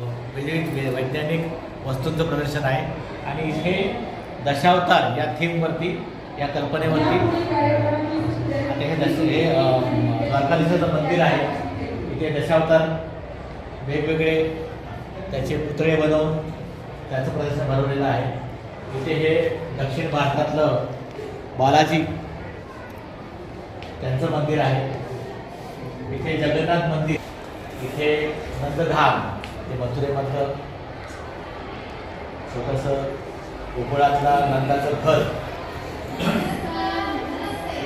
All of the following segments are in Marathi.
विविध वैज्ञानिक वस्तूंचं प्रदर्शन आहे. आणि इथे दशावतार या थीमवरती या कल्पनेवरती आता हे दश हे अं, द्वारकाधीशाचं मंदिर आहे. इथे दशावतार वेगवेगळे त्याचे पुतळे बनवून त्याचं प्रदर्शन भरवलेलं आहे. इथे हे दक्षिण भारतातलं बालाजी त्यांचं मंदिर आहे. इथे जगन्नाथ मंदिर इथे नंदधाम ते मथुरेमधलं छोटंसं गोकुळातला नंदाचं घर.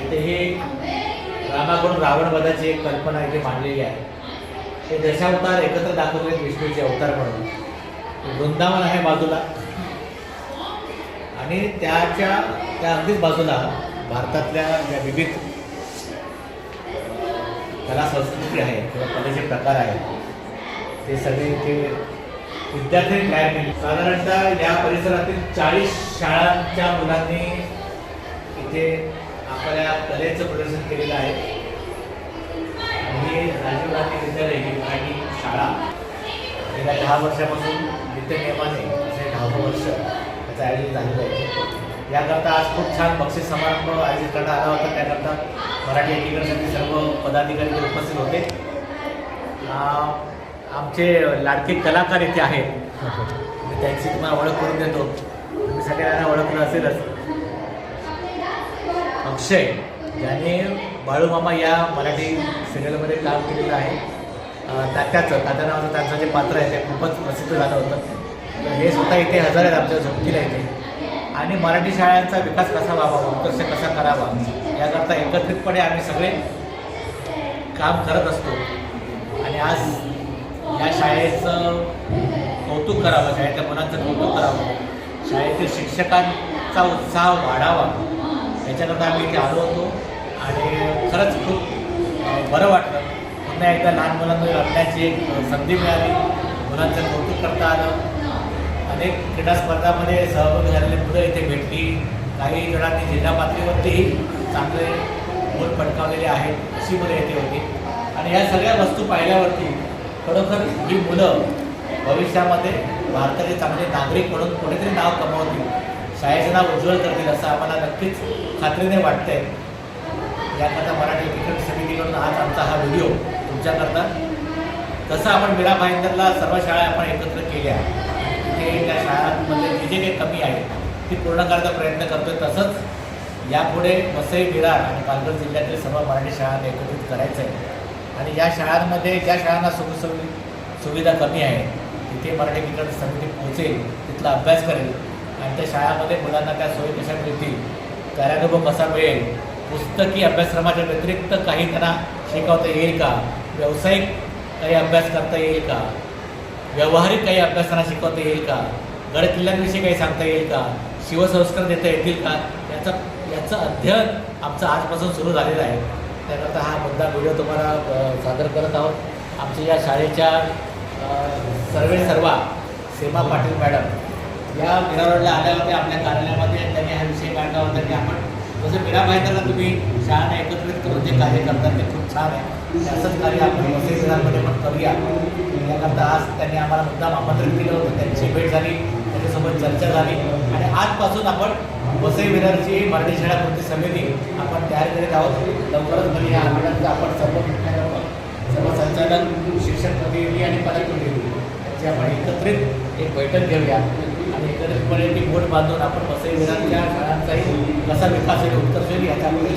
इथे हे रामाकडून रावणवधाची एक कल्पना इथे मांडलेली आहे. हे दशावतार एकत्र दाखवले विष्णूचे अवतार म्हणून. वृंदावन आहे बाजूला. आणि त्याच्या त्या अगदीच बाजूला भारतातल्या ज्या विविध कला संस्कृती आहे किंवा कलेचे प्रकार आहेत ते सगळे इथे विद्यार्थ्यांनी तयार केले. साधारणतः या परिसरातील चाळीस शाळांच्या मुलांनी इथे आपल्या कलेचं प्रदर्शन केलेलं आहे. आणि राजीव गांधी विद्यालय ही मराठी शाळा. गेल्या दहा वर्षापासून नित्यनियमाने असे दहावं वर्ष त्याचं आयोजन झालेलं आहे. याकरता आज खूप छान बक्षीस समारंभ आयोजित करण्यात आला होता. त्याकरता मराठी एकीकरणाचे सर्व पदाधिकारी उपस्थित होते. आमचे लाडके कलाकार इथे आहेत. मी त्यांची तुम्हाला ओळख करून देतो. तुम्ही सगळ्यांना ओळखलं असेलच. अक्षय ज्याने बाळूमामा या मराठी सिरियलमध्ये काम केलेलं आहे. तात्याचं तात्या नावाचं त्यांचं जे पात्र आहे ते खूपच प्रसिद्ध झालं होतं. तर हे स्वतः इथे हजर आहेत आमच्या झोपतीला इथे. आणि मराठी शाळांचा विकास कसा व्हावा उत्कर्ष कसा करावा याकरता एकत्रितपणे आम्ही सगळे काम करत असतो. आणि आज या शाळेचं कौतुक करावं शाळेच्या मुलांचं कौतुक करावं. शाळेतील शिक्षकांचा उत्साह वाढावा. याच्याकरता आम्ही इथे आलो होतो आणि खरंच खूप बरं वाटलं. पुन्हा एकदा लहान मुलांमध्ये रमण्याची एक संधी मिळाली. मुलांचं कौतुक करता आलं. अनेक क्रीडा स्पर्धामध्ये सहभागी झालेले मुलं इथे भेटली. काही जणांनी जिल्हा पातळीवरतीही चांगले गोल पटकावलेले आहेत अशी मुलं येथे होती. आणि या सगळ्या वस्तू पाहिल्यावरती खरोखर ही मुलं भविष्यामध्ये भारताचे चांगले नागरिक म्हणून कोणीतरी नाव कमावतील शाळेचं नाव उज्ज्वल करतील असं आम्हाला नक्कीच खात्रीने वाटतंय. याकरता मराठी क्रिकेट समितीकडून आज आमचा हा व्हिडिओ तुमच्याकरता. जसं आपण मीरा भाईंदरला सर्व शाळा आपण एकत्र केल्या तिथे त्या शाळांमध्ये जे जे काही कमी आहे ती पूर्ण करायचा प्रयत्न करतोय. तसंच यापुढे वसई विरार आणि पालघर जिल्ह्यातील सर्व मराठी शाळांना एकत्रित करायचं आहे आणि या शाळांमध्ये ज्या शाळांना सुखसुवि सुविधा कमी आहे तिथे मराठी विकरण समिती पोहोचेल तिथला अभ्यास करेल आणि त्या शाळामध्ये मुलांना त्या सोयी कशा मिळतील कार्यानुभव कसा मिळेल पुस्तकी अभ्यासक्रमाच्या व्यतिरिक्त काही त्यांना शिकवता येईल का व्यावसायिक काही अभ्यास करता येईल का व्यावहारिक काही अभ्यास त्यांना शिकवता येईल का गड किल्ल्यांविषयी काही सांगता येईल का शिवसंस्कार देता येतील का याचा याचं अध्ययन आमचं आजपासून सुरू झालेलं आहे. त्याकरता हा मुद्दा व्हिडिओ तुम्हाला सादर करत आहोत. आमच्या या शाळेच्या सर्वे सर्वा सीमा पाटील मॅडम या मीरा रोडला आल्या होत्या आपल्या कार्यालयामध्ये त्यांनी हा विषय काढला होता की आपण जसं मीरा माहिती तुम्ही शाळांना एकत्रित करून जे कार्य करतात ते खूप छान आहे. असंच कार्य आपण वसई विरारमध्ये पण करूया. याकरता आज त्यांनी आम्हाला मुद्दाम आमंत्रित केलं होतं. त्यांची भेट झाली त्याच्यासोबत चर्चा झाली. आणि आजपासून आपण वसई विरारची मराठी शाळा कृती समिती आपण तयार करीत आहोत. लवकरच म्हणजे या आंदोलनाचा आपण सर्व सर्व संचालक शिक्षक प्रतिनिधी आणि पदाधिकारी यांची आपण एकत्रित एक बैठक घेऊया. आणि एकत्रितपणे ती बोट बांधून आपण वसई विरारच्या शाळांचाही कसा विकास होईल उत्कर्ष याच्यामध्ये